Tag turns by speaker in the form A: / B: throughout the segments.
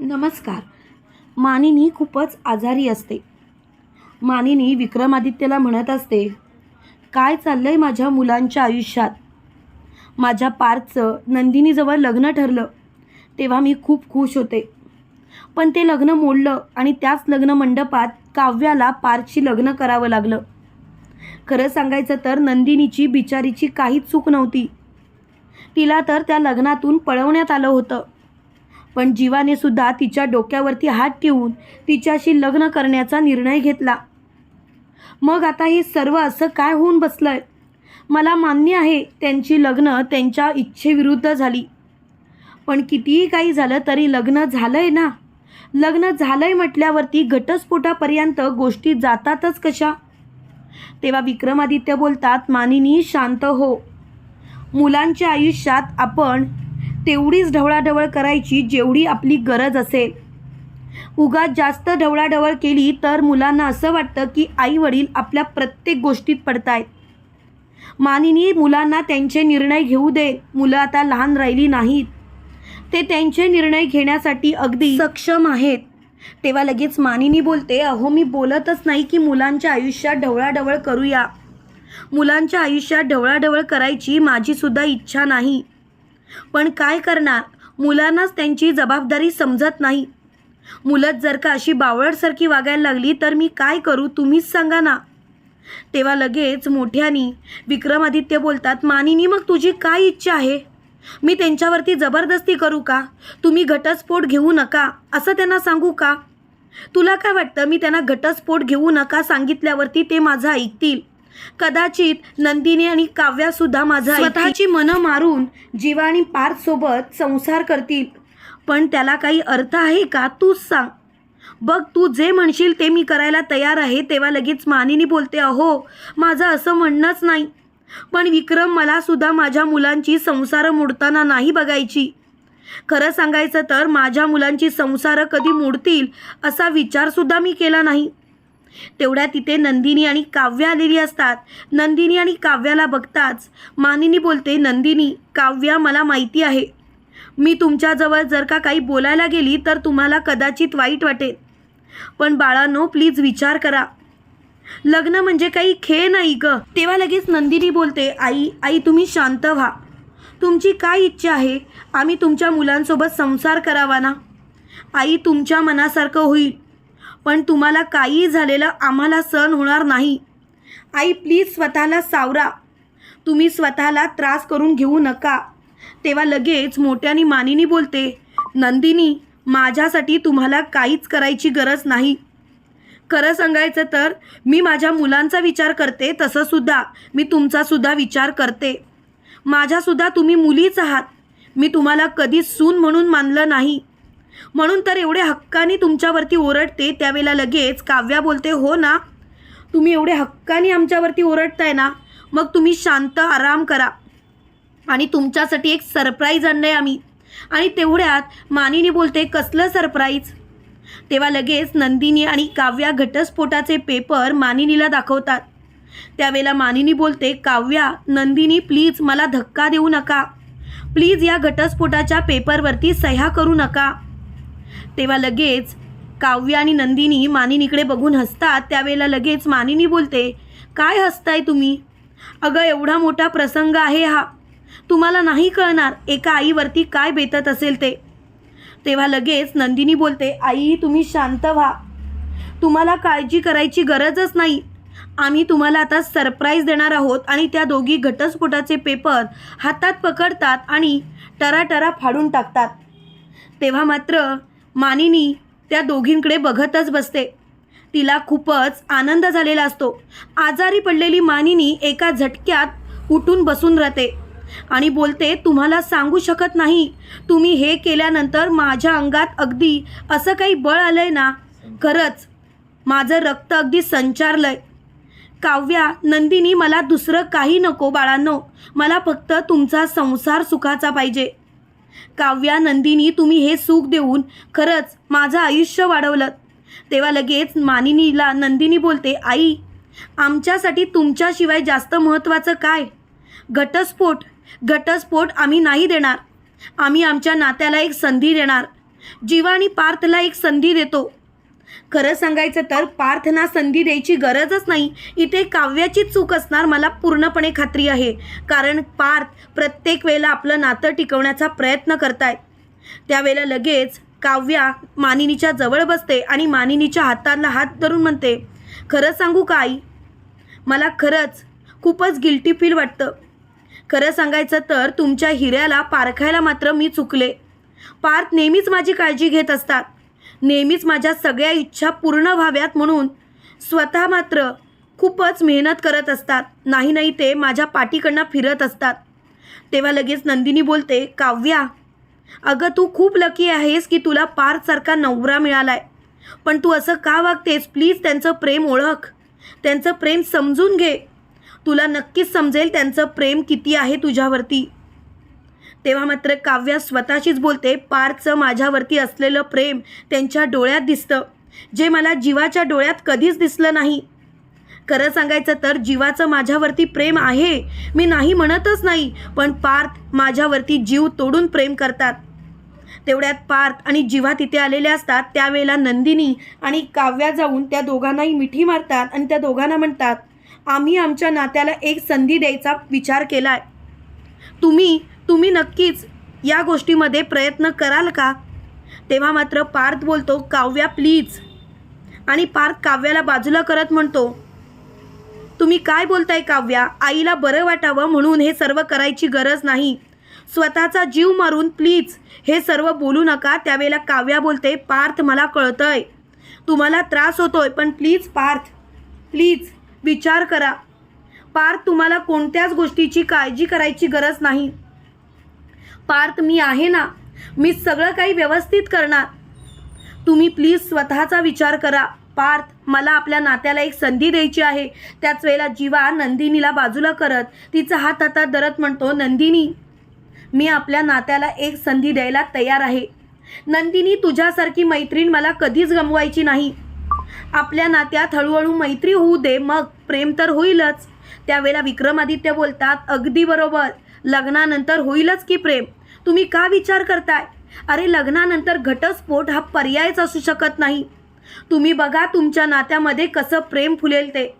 A: नमस्कार. मानिनी खूपच आजारी असते. मानिनी विक्रमादित्यला म्हणत असते काय चाललं आहे माझ्या मुलांच्या आयुष्यात? माझ्या पार्थचं नंदिनीजवळ लग्न ठरलं. तेव्हा मी खूप खुश होते. पण ते लग्न मोडलं आणि त्याच लग्न मंडपात काव्याला पार्थशी लग्न करावं लागलं. खरं सांगायचं तर नंदिनीची बिचारीची काहीच चूक नव्हती. तिला तर त्या लग्नातून पळवण्यात आलं होतं. पण जीवाने सुद्धा तिच्या डोक्यावरती हात ठेवून तिच्याशी लग्न करण्याचा निर्णय घेतला. मग आता हे सर्व असं काय होऊन बसलंय? मला मान्य आहे त्यांची लग्न त्यांच्या इच्छेविरुद्ध झाली. पण कितीही काही झालं तरी लग्न झालंय ना? लग्न झालंय म्हटल्यावरती घटस्फोटापर्यंत गोष्टी जातातच कशा? तेव्हा विक्रमादित्य बोलतात मानिनी शांत हो. मुलांच्या आयुष्यात आपण तेवढीच ढवळाढवळ करायची जेवढी आपली गरज असेल. उगाच जास्त ढवळाढवळ केली तर मुलांना असं वाटतं की आई वडील आपल्या प्रत्येक गोष्टीत पडतायत. मानिनी मुलांना त्यांचे निर्णय घेऊ दे. मुलं आता लहान राहिली नाहीत. ते त्यांचे निर्णय घेण्यासाठी अगदी सक्षम आहेत. तेव्हा लगेच मानिनी बोलते अहो मी बोलतच नाही की मुलांच्या आयुष्यात ढवळाढवळ करूया. मुलांच्या आयुष्यात ढवळाढवळ करायची माझीसुद्धा इच्छा नाही. पण काय करणार? मुलांनाच त्यांची जबाबदारी समजत नाही. मुलं जर का अशी बावळटसारखी वागायला लागली तर मी काय करू? तुम्हीच सांगा ना. तेव्हा लगेच मोठ्यानी विक्रमादित्य बोलतात मानिनी मग तुझी काय इच्छा आहे? मी त्यांच्यावरती जबरदस्ती करू का? तुम्ही घटस्फोट घेऊ नका असं त्यांना सांगू का? तुला काय वाटतं? मी त्यांना घटस्फोट घेऊ नका सांगितल्यावरती ते माझं ऐकतील. कदाचित नंदिनी आणि काव्यासुद्धा माझा स्वतःची मनं मारून जीवाणी पार्थसोबत संसार करतील. पण त्याला काही अर्थ आहे का? तूच सांग. बघ तू जे म्हणशील ते मी करायला तयार आहे तेव्हा लगेच मानिनी बोलते अहो माझं असं म्हणणंच नाही. पण विक्रम मला सुद्धा माझ्या मुलांची संसार मोडताना नाही बघायची. खरं सांगायचं तर माझ्या मुलांची संसार कधी मोडतील असा विचारसुद्धा मी केला नाही. तेवढ्या तिथे नंदिनी आणि काव्य आलेली असतात. नंदिनी आणि काव्याला बघताच मानिनी बोलते नंदिनी काव्या मला माहिती आहे. मी तुमच्याजवळ जर का काही बोलायला गेली तर तुम्हाला कदाचित वाईट वाटेल. पण बाळांनो प्लीज विचार करा. लग्न म्हणजे काही खेळ नाही ग. तेव्हा लगेच नंदिनी बोलते आई आई तुम्ही शांत व्हा. तुमची काय इच्छा आहे? आम्ही तुमच्या मुलांसोबत संसार करावा ना? आई तुमच्या मनासारखं होईल. पण तुम्हाला काही झालेलं आम्हाला सहन होणार नाही. आई प्लीज स्वतःला सावरा. तुम्ही स्वतःला त्रास करून घेऊ नका. तेव्हा लगेच मोठ्यानी मानिनी बोलते नंदिनी माझ्यासाठी तुम्हाला काहीच करायची गरज नाही. खरं सांगायचं तर मी माझ्या मुलांचा विचार करते तसंसुद्धा मी तुमचासुद्धा विचार करते. माझ्यासुद्धा तुम्ही मुलीच आहात. मी तुम्हाला कधी सून म्हणून मानलं नाही. म्हणून तर एवढे हक्कानी तुमच्यावरती ओरडते त्यावेळेला लगेच काव्या बोलते हो ना तुम्ही एवढे हक्कानी आमच्यावरती ओरडताय ना मग तुम्ही शांत आराम करा. आणि तुमच्यासाठी एक सरप्राईज आणलंय आम्ही. आणि तेवढ्यात मानिनी बोलते कसलं सरप्राईज? तेव्हा लगेच नंदिनी आणि काव्या घटस्फोटाचे पेपर मानिनीला दाखवतात. त्यावेळेला मानिनी बोलते काव्या नंदिनी प्लीज मला धक्का देऊ नका. प्लीज या घटस्फोटाच्या पेपरवरती सह्या करू नका. तेव्हा लगेच काव्य आणि नंदिनी मानिनीकडे बघून हसतात. त्यावेळेला लगेच मानिनी बोलते काय हसताय तुम्ही? अगं एवढा मोठा प्रसंग आहे हा. तुम्हाला नाही कळणार एका आईवरती काय बेतत असेल ते. तेव्हा लगेच नंदिनी बोलते आई तुम्ही शांत व्हा. तुम्हाला काळजी करायची गरजच नाही. आम्ही तुम्हाला आता सरप्राईज देणार आहोत आणि त्या दोघी घटस्फोटाचे पेपर हातात पकडतात आणि टराटरा फाडून टाकतात. तेव्हा मात्र मानिनी त्या दोघींकडे बघतच बसते. तिला खूपच आनंद झालेला असतो. आजारी पडलेली मानिनी एका झटक्यात उठून बसून राहते आणि बोलते तुम्हाला सांगू शकत नाही. तुम्ही हे केल्यानंतर माझ्या अंगात अगदी असं काही बळ आलं आहे ना? खरंच माझं रक्त अगदी संचारलं आहे काव्या नंदिनी मला दुसरं काही नको बाळांनो. मला फक्त तुमचा संसार सुखाचा पाहिजे. काव्या नंदिनी तुम्ही हे सुख देऊन खरंच माझं आयुष्य वाढवलं तेव्हा लगेच मानिनीला नंदिनी बोलते आई आमच्यासाठी तुमच्याशिवाय जास्त महत्त्वाचं काय? घटस्फोट घटस्फोट आम्ही नाही देणार. आम्ही आमच्या नात्याला एक संधी देणार. जीवा आणि पार्थला एक संधी देतो. खरं सांगायचं तर पार्थना संधी द्यायची गरजच नाही. इथे काव्याची चूक असणार मला पूर्णपणे खात्री आहे. कारण पार्थ प्रत्येक वेळेला आपलं नातं टिकवण्याचा प्रयत्न करताय. त्यावेळेला लगेच काव्या मानिनीच्या जवळ बसते आणि मानिनीच्या हाताला हात धरून म्हणते खरं सांगू का आई? मला खरंच खूपच गिल्टी फील वाटतं. खरं सांगायचं तर तुमच्या हिऱ्याला पारखायला मात्र मी चुकले. पार्थ नेहमीच माझी काळजी घेत असतात. नेहमीच माझ्या सगळ्या इच्छा पूर्ण व्हाव्यात म्हणून स्वतः मात्र खूपच मेहनत करत असतात. नाही नाही ते माझ्या पाठीकडनं फिरत असतात. तेव्हा लगेच नंदिनी बोलते काव्या अगं तू खूप लकी आहेस की तुला पार्थसारखा नवरा मिळालाय. पण तू असं का वागतेस? प्लीज त्यांचं प्रेम ओळख. त्यांचं प्रेम समजून घे. तुला नक्कीच समजेल त्यांचं प्रेम किती आहे तुझ्यावरती. तेव्हा मात्र काव्या स्वतःशीच बोलते पार्थचं माझ्यावरती असलेलं प्रेम त्यांच्या डोळ्यात दिसतं जे मला जीवाच्या डोळ्यात कधीच दिसलं नाही. खरं सांगायचं तर जीवाचं माझ्यावरती प्रेम आहे मी नाही म्हणतच नाही पण पार्थ माझ्यावरती जीव तोडून प्रेम करतात. तेवढ्यात पार्थ आणि जीवा तिथे आलेले असतात त्यावेळेला नंदिनी आणि काव्या जाऊन त्या दोघांनाही मिठी मारतात आणि त्या दोघांना म्हणतात आम्ही आमच्या नात्याला एक संधी द्यायचा विचार केला आहे तुम्ही तुम्ही नक्कीच या गोष्टीमध्ये प्रयत्न कराल का? तेव्हा मात्र पार्थ बोलतो काव्या प्लीज. आणि पार्थ काव्याला बाजूला करत म्हणतो तुम्ही काय बोलताय काव्या? आईला बरं वाटावं म्हणून हे सर्व करायची गरज नाही. स्वतःचा जीव मारून प्लीज हे सर्व बोलू नका. त्यावेळेला काव्या बोलते पार्थ मला कळतंय. तुम्हाला त्रास होतोय पण प्लीज पार्थ प्लीज विचार करा. पार्थ तुम्हाला कोणत्याच गोष्टीची काळजी करायची गरज नाही. पार्थ मी आहे ना मी सगळं काही व्यवस्थित करणार. तुम्ही प्लीज स्वतःचा विचार करा. पार्थ मला आपल्या नात्याला एक संधी द्यायची आहे. त्याच वेळेला जीवा नंदिनीला बाजूला करत तिचा हात हातात धरत म्हणतो नंदिनी मी आपल्या नात्याला एक संधी द्यायला तयार आहे. नंदिनी तुझ्यासारखी मैत्रीण मला कधीच गमवायची नाही. आपल्या नात्यात हळूहळू मैत्री होऊ दे मग प्रेम तर होईलच. त्यावेळेला विक्रमादित्य बोलतात अगदी बरोबर. लग्नानंतर होईलच की प्रेम? तुम्ही का विचार करताय? अरे लग्नानंतर घटस्फोट हा पर्यायच असू शकत नाही. तुम्ही बघा तुमच्या नात्यामध्ये कसं प्रेम फुलेल ते.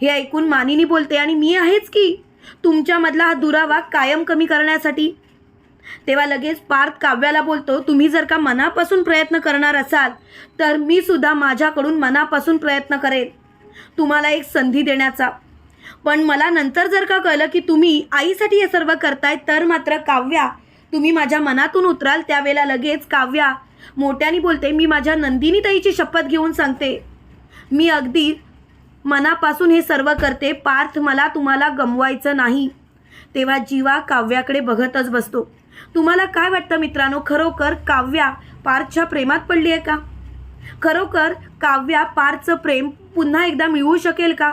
A: हे ऐकून मानिनी बोलते आणि मी आहेच की? तुमच्यामधला हा दुरावा कायम कमी करण्यासाठी? तेव्हा लगेच पार्थ काव्याला बोलतो तुम्ही जर का मनापासून प्रयत्न करणार असाल तर मी सुद्धा माझ्याकडून मनापासून प्रयत्न करेन. तुम्हाला एक संधी देण्याचा. पण मला नंतर जर का कळलं की तुम्ही आईसाठी हे सर्व करताय तर मात्र काव्या तुम्ही माझ्या मनातून उतराल त्यावेळेला लगेच काव्या. मोठ्याने बोलते मी माझ्या नंदिनी ताईची शपथ घेऊन सांगते. मी अगदी मनापासून हे सर्व करते पार्थ मला तुम्हाला गमवायचं नाही. तेव्हा जीवा काव्याकडे बघतच बसतो. तुम्हाला काय वाटतं मित्रांनो? खरोखर काव्या पार्थच्या प्रेमात पडली आहे का? खरोखर काव्या पार्थचं प्रेम पुन्हा एकदा मिळवू शकेल का?